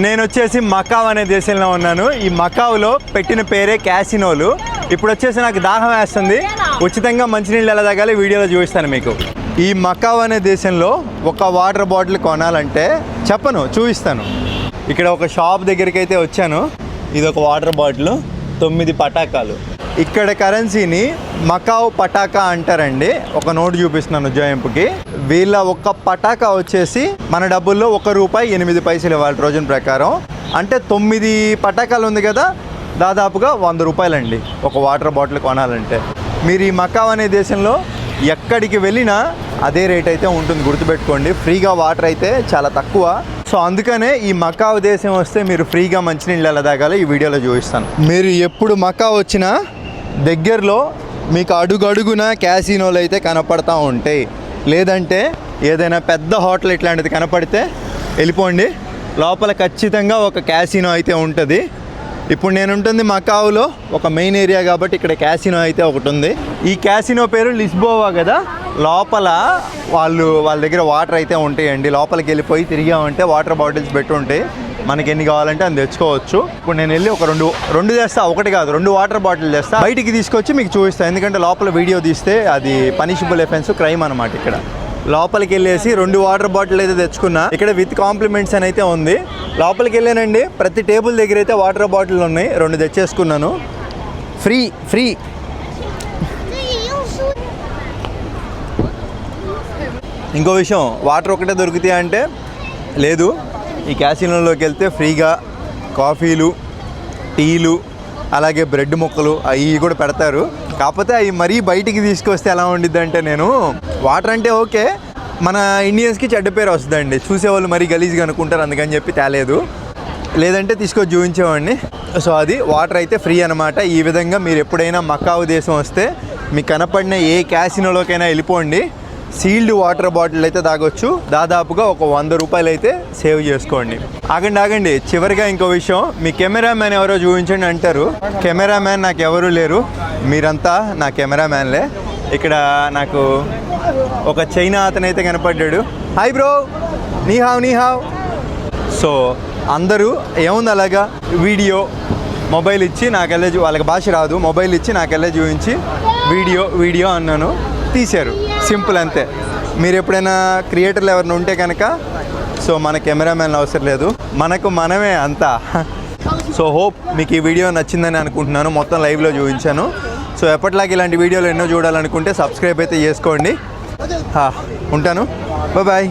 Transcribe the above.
నేను వచ్చేసి మకావ్ అనే దేశంలో ఉన్నాను. ఈ మకావ్లో పెట్టిన పేరే క్యాసినోలు. ఇప్పుడు వచ్చేసి నాకు దాహం వేస్తుంది. ఉచితంగా మంచినీళ్ళు ఎలా తాగాలి వీడియోలో చూపిస్తాను మీకు. ఈ మకావ్ అనే దేశంలో ఒక వాటర్ బాటిల్ కొనాలంటే చెప్పను చూపిస్తాను. ఇక్కడ ఒక షాప్ దగ్గరికి అయితే వచ్చాను. ఇది ఒక వాటర్ బాటిల్. తొమ్మిది పటాకాలు. ఇక్కడ కరెన్సీని మకావ్ పటాకా అంటారండి. ఒక నోట్ చూపిస్తున్నాను ఉజ్జాయింపుకి. వీళ్ళ ఒక్క పటాకా వచ్చేసి మన డబ్బుల్లో ఒక రూపాయి ఎనిమిది పైసలు ఇవ్వాలి రోజున ప్రకారం. అంటే తొమ్మిది పటాకాలు ఉంది కదా దాదాపుగా వంద రూపాయలండి. ఒక వాటర్ బాటిల్ కొనాలంటే. మీరు ఈ మకావ్ అనే దేశంలో ఎక్కడికి వెళ్ళినా అదే రేట్ అయితే ఉంటుంది. గుర్తుపెట్టుకోండి ఫ్రీగా వాటర్ అయితే చాలా తక్కువ. సో అందుకనే ఈ మకావ్ దేశం వస్తే మీరు ఫ్రీగా మంచినీళ్ళు ఎలా తాగాలో ఈ వీడియోలో చూపిస్తాను. మీరు ఎప్పుడు మకావ్ వచ్చినా దగ్గరలో మీకు అడుగడుగున క్యాసినోలు అయితే కనపడతా ఉంటాయి. లేదంటే ఏదైనా పెద్ద హోటల్ ఇట్లాంటిది కనపడితే వెళ్ళిపోండి. లోపల ఖచ్చితంగా ఒక క్యాసినో అయితే ఉంటుంది. ఇప్పుడు నేను ఉంటుంది మకావులో ఒక మెయిన్ ఏరియా కాబట్టి ఇక్కడ క్యాసినో అయితే ఒకటి ఉంది. ఈ క్యాసినో పేరు లిస్బోవా కదా? లోపల వాళ్ళు వాళ్ళ దగ్గర వాటర్ అయితే ఉంటాయండి. లోపలికి వెళ్ళిపోయి తిరిగామంటే వాటర్ బాటిల్స్ పెట్టి ఉంటాయి. మనకి ఎన్ని కావాలంటే అని తెచ్చుకోవచ్చు. ఇప్పుడు నేను వెళ్ళి ఒక రెండు రెండు చేస్తా ఒకటి కాదు రెండు వాటర్ బాటిల్ చేస్తా బయటికి తీసుకొచ్చి మీకు చూపిస్తాను ఎందుకంటే లోపల వీడియో తీస్తే అది పనిషబుల్ ఎఫెన్స్ క్రైమ్ అనమాట ఇక్కడ. లోపలికి వెళ్ళేసి రెండు వాటర్ బాటిల్ అయితే తెచ్చుకున్నా. ఇక్కడ విత్ కాంప్లిమెంట్స్ అని అయితే ఉంది. లోపలికి వెళ్ళానండి ప్రతి టేబుల్ దగ్గర అయితే వాటర్ బాటిల్ ఉన్నాయి. రెండు తెచ్చేసుకున్నాను. Free free. ఇంకో విషయం వాటర్ ఒకటే దొరుకుతాయి అంటే లేదు. ఈ క్యాసినోలోకి వెళ్తే ఫ్రీగా కాఫీలు టీలు అలాగే బ్రెడ్ ముక్కలు అవి కూడా పెడతారు. కాకపోతే అవి మరీ బయటికి తీసుకొస్తే ఎలా ఉండిద్ది అంటే నేను వాటర్ అంటే ఓకే మన ఇండియన్స్కి చెడ్డ పేరు వస్తుందండి. చూసేవాళ్ళు మరీ గలీజ్గా అనుకుంటారు అందుకని చెప్పి తేలేదు. లేదంటే తీసుకొచ్చి చూపించేవాడిని. సో అది వాటర్ అయితే ఫ్రీ అనమాట ఈ విధంగా మీరు ఎప్పుడైనా మక్కావు దేశం వస్తే మీకు కనపడిన ఏ క్యాసినోలోకైనా వెళ్ళిపోండి. సీల్డ్ వాటర్ బాటిల్ అయితే తాగొచ్చు. దాదాపుగా ఒక వంద రూపాయలు అయితే సేవ్ చేసుకోండి. ఆగండి ఆగండి. చివరిగా ఇంకో విషయం. మీ కెమెరామ్యాన్ ఎవరో చూపించండి అంటారు. కెమెరామ్యాన్ నాకు ఎవరు లేరు. మీరంతా నా కెమెరామ్యాన్లే. ఇక్కడ నాకు ఒక చైనా అతనైతే కనపడ్డాడు. Hi bro. నీ హావ్ నీ హావ్ సో అందరూ ఏముంది అలాగా? వీడియో మొబైల్ ఇచ్చి నాకెళ్ళే చూ- వాళ్ళకి భాష రాదు. మొబైల్ ఇచ్చి నాకెళ్ళే చూపించి వీడియో వీడియో అన్నాను. తీశారు. సింపుల్ అంతే. మీరు ఎప్పుడైనా క్రియేటర్లు ఎవరైనా ఉంటే కనుక సో మన కెమెరామ్యాన్ అవసరం లేదు. మనకు మనమే అంతా. సో హోప్ మీకు ఈ వీడియో నచ్చిందని అనుకుంటున్నాను. మొత్తం లైవ్లో చూపించాను. సో ఎప్పటిలాగా ఇలాంటి వీడియోలు ఎన్నో చూడాలనుకుంటే సబ్స్క్రైబ్ అయితే చేసుకోండి. ఉంటాను. బాయ్